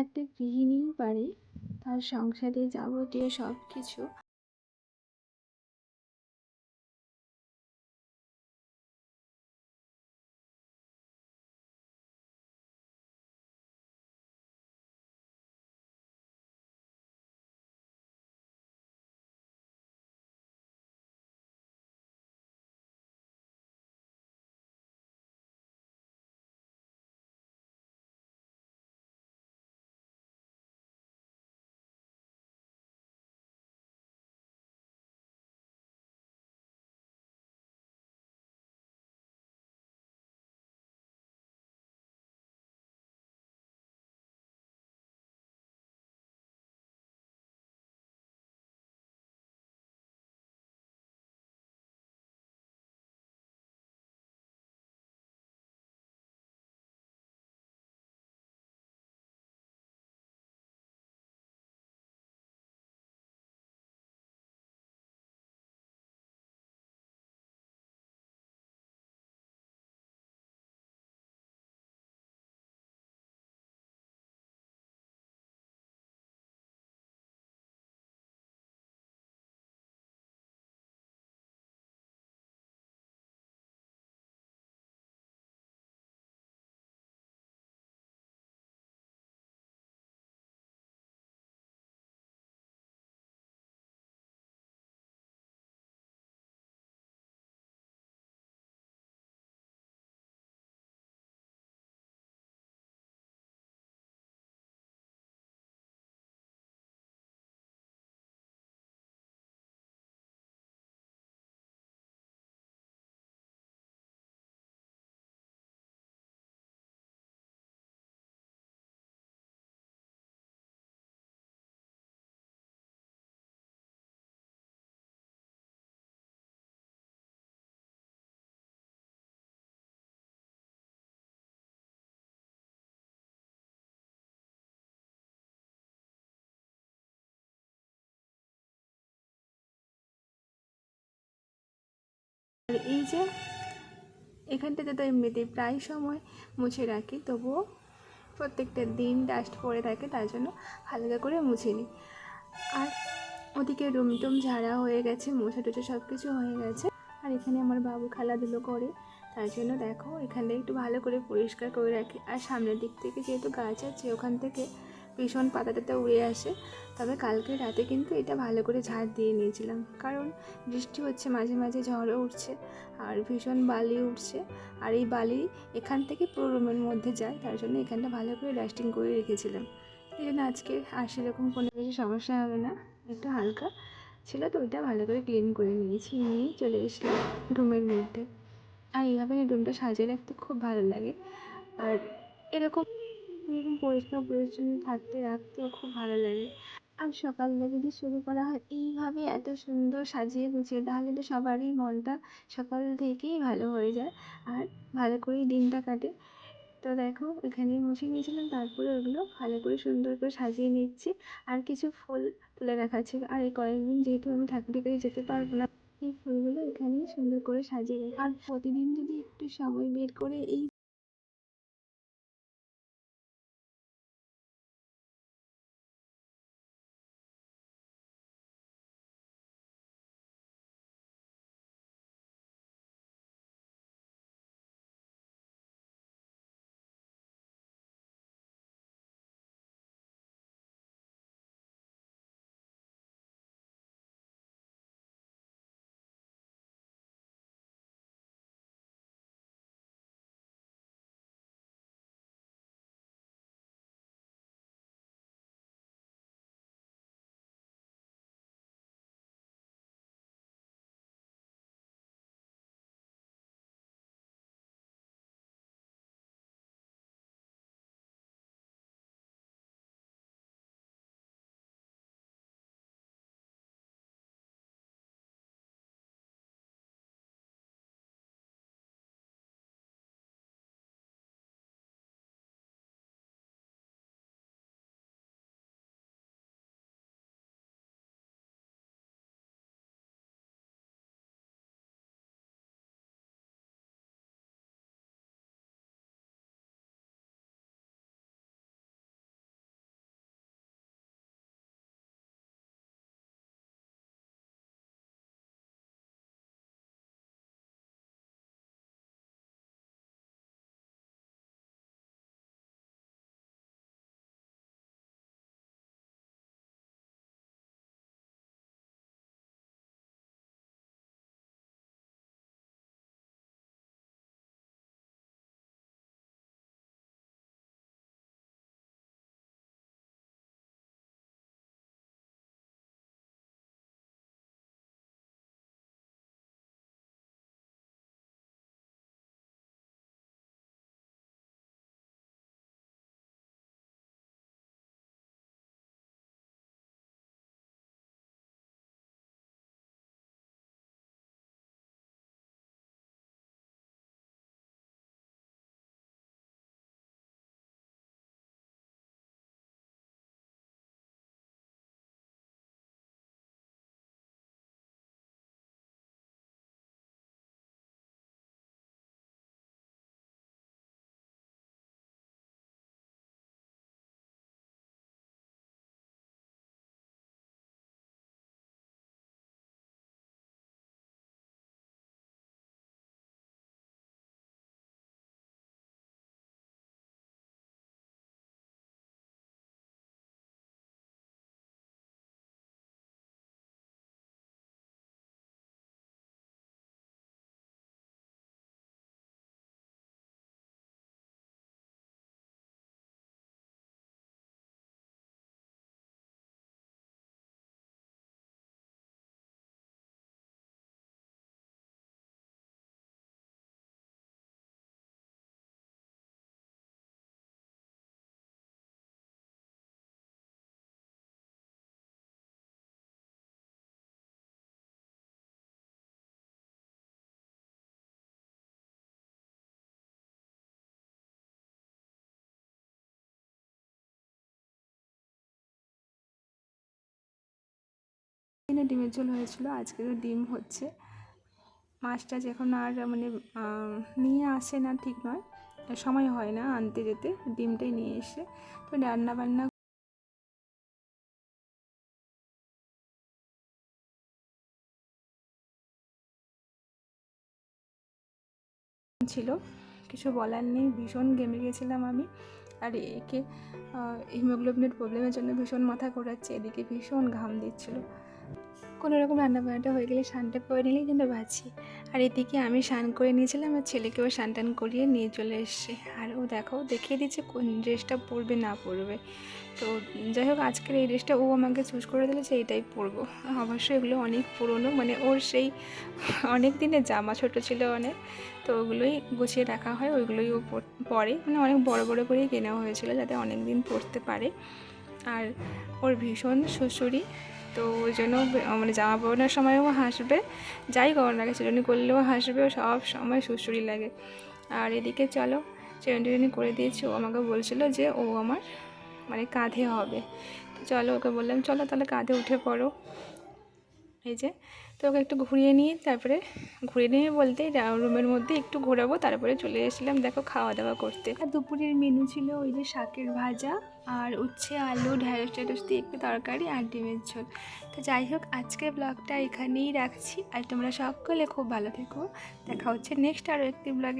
একটা গৃহিণীই পারে তার সংসারে যাবতীয় সব কিছু আর এই যে এখানটাতে তো এমনিতেই প্রায় সময় মুছে রাখি, তবুও প্রত্যেকটা দিন ডাস্ট পড়ে থাকে, তার জন্য হালকা করে মুছে নিই। আর ওদিকে রুম টুম ঝাড়া হয়ে গেছে, মোছা টোছা সব কিছু হয়ে গেছে। আর এখানে আমার বাবু খেলাধুলো করে, তার জন্য দেখো এখানে একটু ভালো করে পরিষ্কার করে রাখি। আর সামনের দিক থেকে যেহেতু গাছ আছে, ওখান থেকে ভীষণ পাতা টাতা উড়ে আসে। তবে কালকে রাতে কিন্তু এটা ভালো করে ঝাড় দিয়ে নিয়েছিলাম। কারণ বৃষ্টি হচ্ছে, মাঝে মাঝে ঝড়ও উঠছে আর ভীষণ বালি উঠছে। আর এই বালি এখান থেকে পুরো রুমের মধ্যে যায়, তার জন্য এখানটা ভালো করে ডাস্টিং করে রেখেছিলাম। এই জন্য আজকে আর সেরকম কোনো কিছু সমস্যা হবে না, একটু হালকা ছিল তো ওইটা ভালো করে ক্লিন করে নিয়েছি, নিয়েই চলে এসেছিলাম রুমের মধ্যে। আর এইভাবে রুমটা সাজিয়ে রাখতে খুব ভালো লাগে। আর এরকম এরকম পরিষ্কার পরিচ্ছন্ন থাকতে রাখতেও খুব ভালো লাগে। আর সকালটা যদি শুরু করা হয়, এইভাবে এত সুন্দর সাজিয়ে গুছিয়ে, তাহলে তো সবারই মনটা সকাল থেকেই ভালো হয়ে যায়। আর ভালো করেই দিনটা কাটে। তো দেখো, এখানে মুছে নিয়েছিলাম, তারপরে ওগুলো ভালো করে সুন্দর করে সাজিয়ে নিচ্ছি। আর কিছু ফুল তুলে রাখা ছিল আর এই কয়েকদিন যেহেতু আমি ঠাকুরের কাছে যেতে পারব না, এই ফুলগুলো এখানেই সুন্দর করে সাজিয়ে রাখি আর প্রতিদিন যদি একটু সময় বের করে এই দিনে ডিমের ঝোল হয়েছিল, আজকে তো ডিম হচ্ছে। মাছটা যখন আর মানে নিয়ে আসে না ঠিক নয় সময় হয় না আনতে যেতে, ডিমটাই নিয়ে এসে তো রান্না বান্না ছিল, কিছু বলার নেই, ভীষণ গেমে গেছিলাম আমি, আর একে হিমোগ্লোবিনের প্রবলেমের জন্য ভীষণ মাথা ঘোরাচ্ছে, এদিকে ভীষণ ঘাম দিচ্ছিল। কোনো রকম রান্নাবান্নাটা হয়ে গেলে স্নানটা করে নিলেই কিন্তু বাঁচি। আর এদিকে আমি স্নান করে নিয়েছিলাম আর ছেলেকেও স্নান টান করিয়ে নিয়ে চলে এসছে। আর ও দেখো, দেখিয়ে দিচ্ছে কোন ড্রেসটা পরবে না পরবে। তো যাই হোক, আজকের এই ড্রেসটা ও আমাকে চুজ করে দিলে যে এইটাই পরবো। অবশ্যই এগুলো অনেক পুরনো মানে ওর সেই অনেক দিনের জামা, ছোট ছিল অনেক। তো ওগুলোই গুছিয়ে রাখা হয়, ওইগুলোই ও পরে মানে অনেক বড় বড় করেই কেনা হয়েছিল যাতে অনেক দিন পরতে পারে। আর ওর ভীষণ শ্বশুরি তো ওই জন্য মানে জামা পড়ানোর সময়ও হাসবে, যাই করো না চিরুনি করলেও হাসবে ও সব সময় সুশুরি লাগে। আর এদিকে চলো চিরুনি টিরুনি করে দিয়েছি, ও আমাকে বলছিল যে ও আমার মানে কাঁধে হবে। তো চলো ওকে বললাম, চলো তাহলে কাঁধে উঠে পড়ো। এই যে তো ওকে একটু ঘুরিয়ে নিয়ে তারপরে ঘুরিয়ে নিয়ে বলতে রুমের মধ্যে একটু ঘোরাবো, তারপরে চলে এসেছিলাম দেখো খাওয়া দাওয়া করতে। আর দুপুরের মেনু ছিল ওই যে শাকের ভাজা আর উচ্ছে, আলু, ঢ্যাঁড়স ট্যাঁড়স দিয়ে একটু তরকারি আর ডিমের ঝোল। তো যাই হোক আজকের ব্লগটা এখানেই রাখছি। আর তোমরা সকলে খুব ভালো থেকো। দেখা হচ্ছে নেক্সট আরও একটি ব্লগে